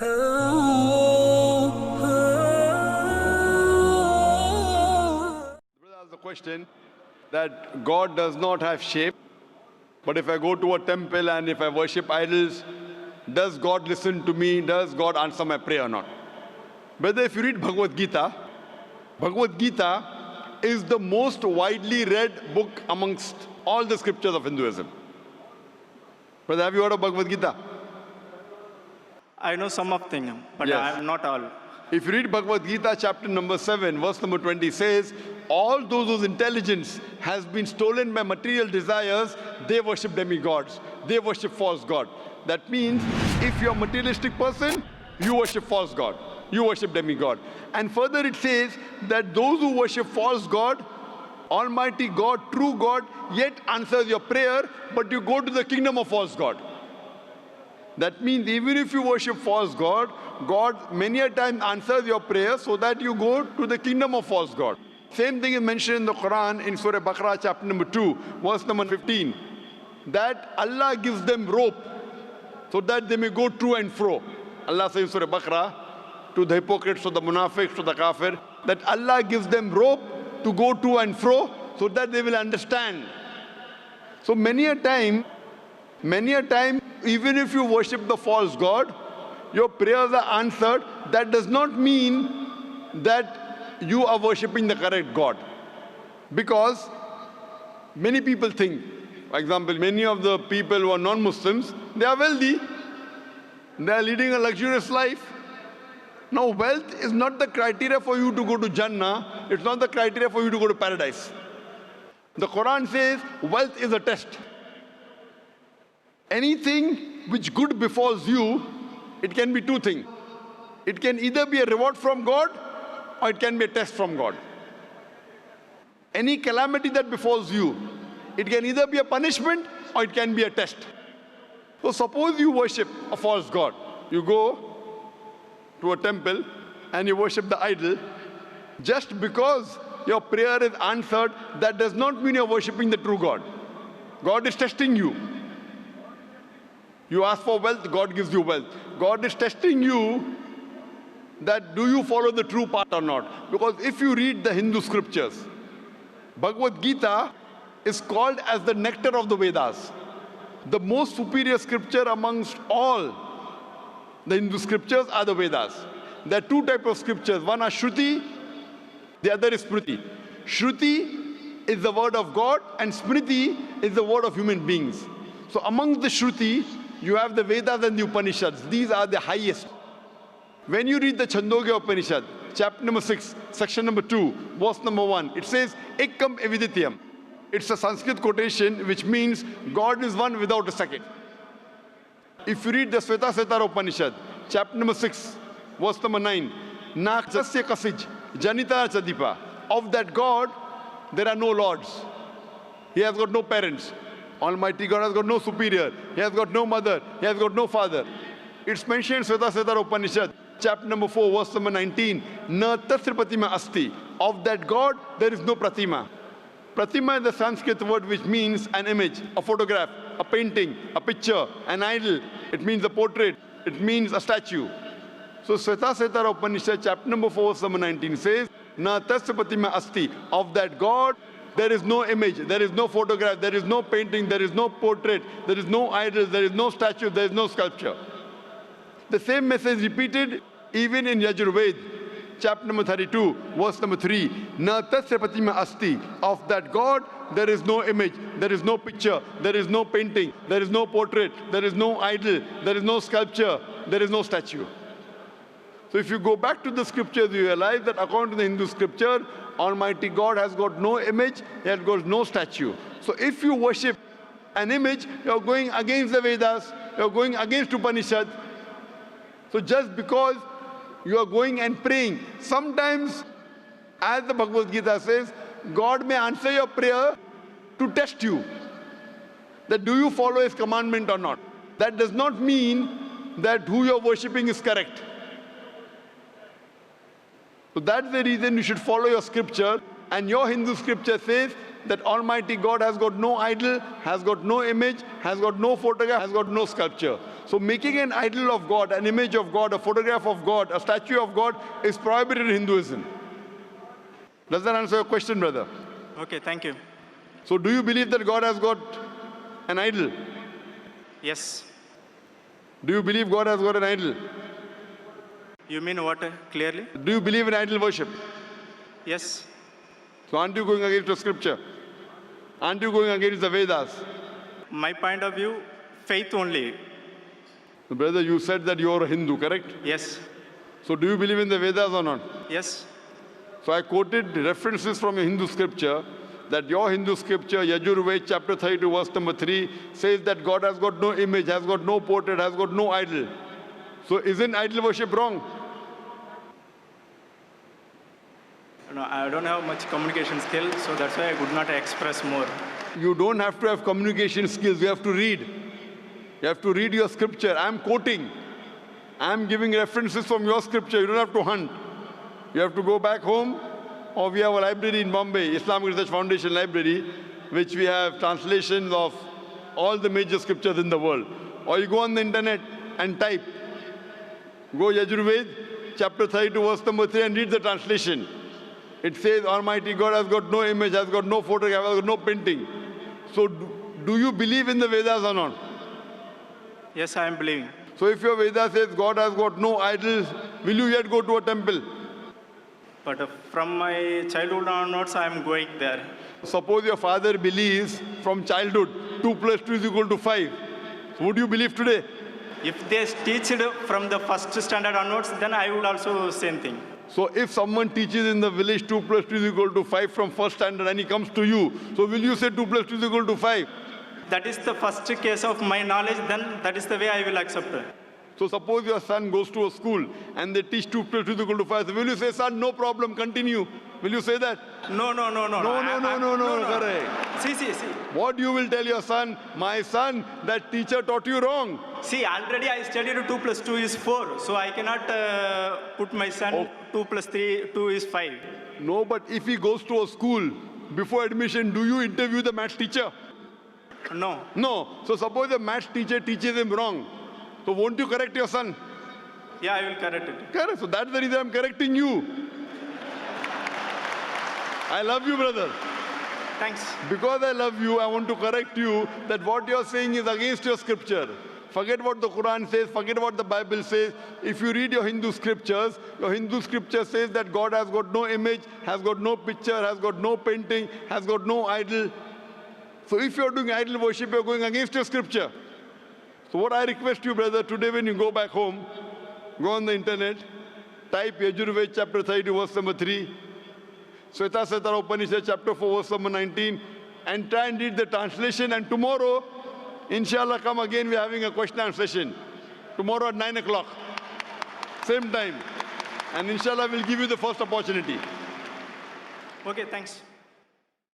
Brother asked the question that God does not have shape, but if I go to a temple and if I worship idols, does God listen to me? Does God answer my prayer or not? Brother, if you read Bhagavad Gita, Bhagavad Gita is the most widely read book amongst all the scriptures of Hinduism. Brother, have you heard of Bhagavad Gita? I know some of them, but Yes. I'm not all. If you read Bhagavad Gita, chapter number 7, verse number 20 says, All those whose intelligence has been stolen by material desires, they worship demigods, they worship false God. That means if you're a materialistic person, you worship false God, you worship demigod. And further it says that those who worship false God, Almighty God, true God, yet answers your prayer, but you go to the kingdom of false God. That means even if you worship false God, God many a time answers your prayer so that you go to the kingdom of false God. Same thing is mentioned in the Quran in Surah Baqarah chapter number 2, verse number 15. That Allah gives them rope so that they may go to and fro. Allah says in Surah Baqarah to the hypocrites, to the munafiqs, to the kafir, that Allah gives them rope to go to and fro so that they will understand. So many a time Many a time, even if you worship the false God, your prayers are answered. That does not mean that you are worshipping the correct God. Because many people think, for example, many of the people who are non Muslims, they are wealthy, they are leading a luxurious life. Now, wealth is not the criteria for you to go to Jannah, it's not the criteria for you to go to paradise. The Quran says wealth is a test anything which good befalls you, it can be two things. It can either be a reward from God or it can be a test from God. Any calamity that befalls you, it can either be a punishment or it can be a test. So suppose you worship a false God. You go to a temple and you worship the idol. Just because your prayer is answered, that does not mean you're worshiping the true God. God is testing you. You ask for wealth, God gives you wealth. God is testing you that do you follow the true path or not? Because if you read the Hindu scriptures, Bhagavad Gita is called as the nectar of the Vedas. The most superior scripture amongst all the Hindu scriptures are the Vedas. There are two types of scriptures. One are Shruti, the other is Smriti. Shruti is the word of God and Smriti is the word of human beings. So among the Shruti, you have the Vedas and the Upanishads. These are the highest. When you read the Chandogya Upanishad, chapter number 6, section number 2, verse number 1, it says, Ekam Evidityam. It's a Sanskrit quotation which means God is one without a second. If you read the Sveta Svetara Upanishad, chapter number 6, verse number 9, Na Jasya Kasij, Janita Chadipa. Of that God, there are no lords. He has got no parents. Almighty God has got no superior. He has got no mother. He has got no father. It's mentioned Sveta Svetara Upanishad, chapter number 4, verse number 19. Na asti. Of that God, there is no pratima. Pratima is the Sanskrit word which means an image, a photograph, a painting, a picture, an idol. It means a portrait. It means a statue. So Sveta Svetara Upanishad, chapter number 4, verse number 19 says, Na asti. Of that God, there is no image, there is no photograph, there is no painting, there is no portrait, there is no idol, there is no statue, there is no sculpture. The same message repeated even in Yajurved, chapter number 32, verse number 3. Na tasya asti. Of that God, there is no image, there is no picture, there is no painting, there is no portrait, there is no idol, there is no sculpture, there is no statue. So if you go back to the scriptures, you realize that according to the Hindu scripture, Almighty God has got no image, He has got no statue. So if you worship an image, you're going against the Vedas, you're going against Upanishad. So just because you are going and praying, sometimes, as the Bhagavad Gita says, God may answer your prayer to test you. That do you follow His commandment or not? That does not mean that who you're worshipping is correct. So that's the reason you should follow your scripture. And your Hindu scripture says that Almighty God has got no idol, has got no image, has got no photograph, has got no sculpture. So making an idol of God, an image of God, a photograph of God, a statue of God is prohibited in Hinduism. Does that answer your question, brother? Okay, thank you. So do you believe that God has got an idol? Yes. Do you believe God has got an idol? You mean what clearly? Do you believe in idol worship? Yes. So aren't you going against the scripture? Aren't you going against the Vedas? My point of view, faith only. Brother, you said that you are a Hindu, correct? Yes. So do you believe in the Vedas or not? Yes. So I quoted references from a Hindu scripture that your Hindu scripture, Yajurved chapter 32, verse number 3, says that God has got no image, has got no portrait, has got no idol. So isn't idol worship wrong? No, I don't have much communication skill, so that's why I could not express more. You don't have to have communication skills, you have to read. You have to read your scripture. I'm quoting. I'm giving references from your scripture. You don't have to hunt. You have to go back home, or we have a library in Bombay, Islamic Research Foundation Library, which we have translations of all the major scriptures in the world. Or you go on the internet and type. Go Yajurved, chapter 32, verse number 3, and read the translation. It says Almighty God has got no image, has got no photograph, has got no painting. So do, do you believe in the Vedas or not? Yes, I am believing. So if your Veda says God has got no idols, will you yet go to a temple? But from my childhood onwards, I am going there. Suppose your father believes from childhood 2 plus 2 is equal to 5. So would you believe today? If they teach it from the first standard onwards, then I would also same thing. So if someone teaches in the village 2 plus 2 is equal to 5 from first standard and he comes to you, so will you say 2 plus 2 is equal to 5? That is the first case of my knowledge, then that is the way I will accept it. So suppose your son goes to a school and they teach 2 plus 2 is equal to 5. So will you say, son, no problem, continue? Will you say that? No, no, no, no. No, no, no, no, no, correct. See, see, see. What you will tell your son, my son, that teacher taught you wrong. See, already I studied 2 plus 2 is 4. So I cannot uh, put my son Oh. 2 plus 3, 2 is 5. No, but if he goes to a school, before admission, do you interview the maths teacher? No. No. So suppose the maths teacher teaches him wrong. So won't you correct your son? Yeah, I will correct it. Correct. So that's the reason I'm correcting you. I love you, brother. Thanks. Because I love you, I want to correct you that what you're saying is against your scripture. Forget what the Quran says, forget what the Bible says. If you read your Hindu scriptures, your Hindu scripture says that God has got no image, has got no picture, has got no painting, has got no idol. So if you're doing idol worship, you're going against your scripture. So what I request you, brother, today when you go back home, go on the internet, type Yajurved chapter 30, verse number 3, Sweta Upanishad chapter 4 verse number 19 and try and read the translation and tomorrow inshallah come again we're having a question and session. Tomorrow at 9 o'clock. Same time. And inshallah we'll give you the first opportunity. Okay, thanks.